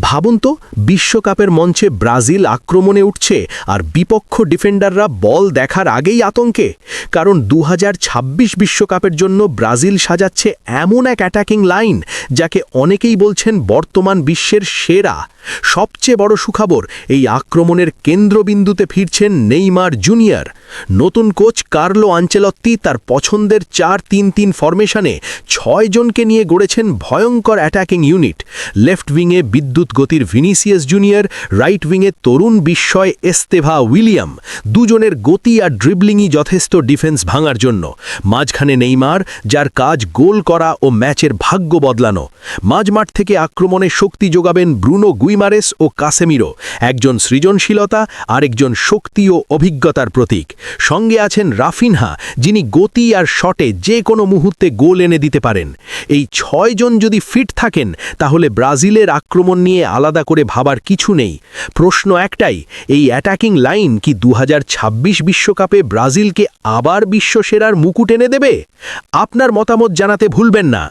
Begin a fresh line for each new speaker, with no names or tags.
ভাবুন তো, বিশ্বকাপের মঞ্চে ব্রাজিল আক্রমণে উঠছে আর বিপক্ষ ডিফেন্ডাররা বল দেখার আগেই আতঙ্কে। কারণ দু বিশ্বকাপের জন্য ব্রাজিল সাজাচ্ছে এমন এক অ্যাটাকিং লাইন, যাকে অনেকেই বলছেন বর্তমান বিশ্বের সেরা। সবচেয়ে বড় সুখবর, এই আক্রমণের কেন্দ্রবিন্দুতে ফিরছেন নেইমার জুনিয়র। নতুন কোচ কার্লো আঞ্চেলত্তি তার পছন্দের চার তিন তিন ফরমেশনে ছয় জনকে নিয়ে গড়েছেন ভয়ঙ্কর অ্যাটাকিং ইউনিট। লেফট উইংয়ে বিদ্যুৎ গতির ভিনিসিয়াস জুনিয়র রাইট উইংয়ের তরুণ বিস্ময় এস্তেভা উইলিয়াম, দুজনের গতি আর ড্রিবলিংই যথেষ্ট ডিফেন্স ভাঙার জন্য। মাঝখানে নেইমার, যার কাজ গোল করা ও ম্যাচের ভাগ্য বদলানো। মাঝমাঠ থেকে আক্রমণে শক্তি যোগাবেন ব্রুনো গুইমারেস ও কাসেমিরো। একজন সৃজনশীলতা, আরেকজন শক্তি ও অভিজ্ঞতার প্রতীক। সঙ্গে আছেন রাফিনহা, যিনি গতি আর শটে যে কোনো মুহূর্তে গোল এনে দিতে পারেন। এই ছয়জন যদি ফিট থাকেন, তাহলে ব্রাজিলের আক্রমণ নিয়ে আলাদা করে ভাবার কিছু নেই। প্রশ্ন একটাই, এই অ্যাটাকিং লাইন কি দু বিশ্বকাপে ব্রাজিলকে আবার বিশ্বসেরার মুকুট এনে দেবে? আপনার মতামত জানাতে ভুলবেন না।